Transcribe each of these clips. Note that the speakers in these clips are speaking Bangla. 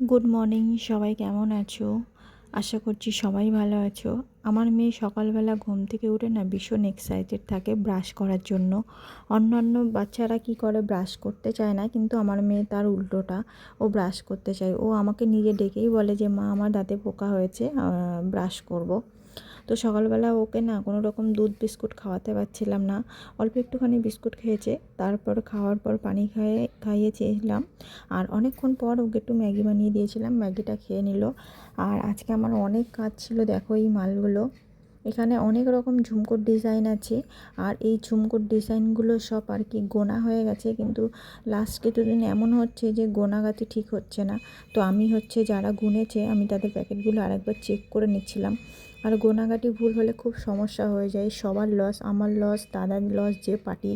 গুড মর্নিং সবাই কেমন আছো? আশা করছি সবাই ভালো আছো। আমার মেয়ে সকালবেলা ঘুম থেকে উঠে না ভীষণ এক্সাইটেড থাকে ব্রাশ করার জন্য। অন্যান্য বাচ্চারা কি করে ব্রাশ করতে চায় না, কিন্তু আমার মেয়ে তার উল্টোটা, ও ব্রাশ করতে চায়। ও আমাকে নিজে ডেকেই বলে যে, মা, আমার দাঁতে পোকা হয়েছে ব্রাশ করব। তো সকালবেলা ওকে না কোনো রকম দুধ বিস্কুট খাওয়াতে পারছিলাম না। অল্প একটুখানি বিস্কুট খেয়েছে, তারপর খাওয়ার পর পানি খাইয়ে খাইয়েছিলাম আর অনেকক্ষণ পর ওকে একটু ম্যাগি বানিয়ে দিয়েছিলাম, ম্যাগিটা খেয়ে নিল। আর আজকে আমার অনেক কাজ ছিল, দেখো এই মালগুলো। এখানে অনেক রকম ঝুমকোর ডিজাইন আছে। আর এই ঝুমকোর ডিজাইনগুলো সব আর কি গোনা হয়ে গেছে। কিন্তু লাস্ট কিছুদিন এমন হচ্ছে যে গোনাগাতি ঠিক হচ্ছে না। তো আমি হচ্ছে যারা গুনেছে, আমি তাদের প্যাকেটগুলো আরেকবার চেক করে নিচ্ছিলাম। আর গোনাগাটি ভুল হলে খুব সমস্যা হয়ে যায়। সবার লস আমার লস দাদার লস যে পার্টি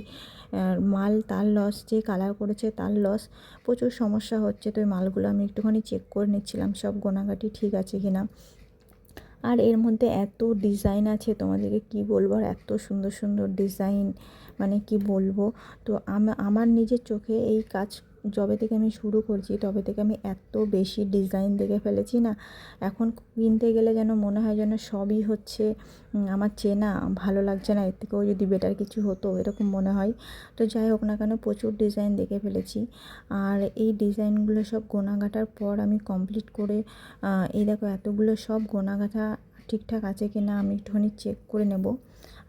মাল, তার লস যে কালার করেছে, তার লস প্রচুর সমস্যা হচ্ছে। তো ওই মালগুলো আমি একটুখানি চেক করে নিচ্ছিলাম, সব গোনাগাটি ঠিক আছে কি না আর এর মধ্যে এত ডিজাইন আছে তোমাদেরকে কি বলব? আর এত সুন্দর সুন্দর ডিজাইন মানে কি বলব? তো আমার নিজের চোখে এই কাজ যবে থেকে আমি শুরু করছি, তবে থেকে আমি এত বেশি ডিজাইন দেখে ফেলেছি না, এখন কিনতে গেলে যেন মনে হয় যেন সবই হচ্ছে আমার চেনা, ভালো লাগছে না, এর থেকেও যদি বেটার কিছু হতো, এরকম মনে হয়। তো যাই হোক না কেন, প্রচুর ডিজাইন দেখে ফেলেছি। আর এই ডিজাইনগুলো সব গোনাগাটার পর আমি কমপ্লিট করে এই দেখো এতগুলো সব গোনাগাটা ঠিকঠাক আছে কি না আমি একটুখানি চেক করে নেব।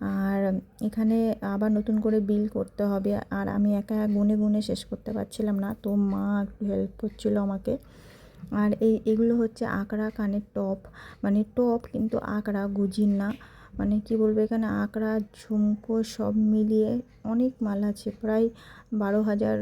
আর এখানে আবার নতুন করে বিল করতে হবে। আর আমি একা গুনে গুনে শেষ করতে পারছিলাম না। তো মা একটু হেল্প করছিল আমাকে। আর এই, এগুলো হচ্ছে আঁকড়া কানের টপ মানে টপ কিন্তু আঁকড়া, গুজির না। মানে কি বলব এখানে আঁকড়া, ঝুমকো সব মিলিয়ে অনেক মাল আছে। প্রায় বারো হাজার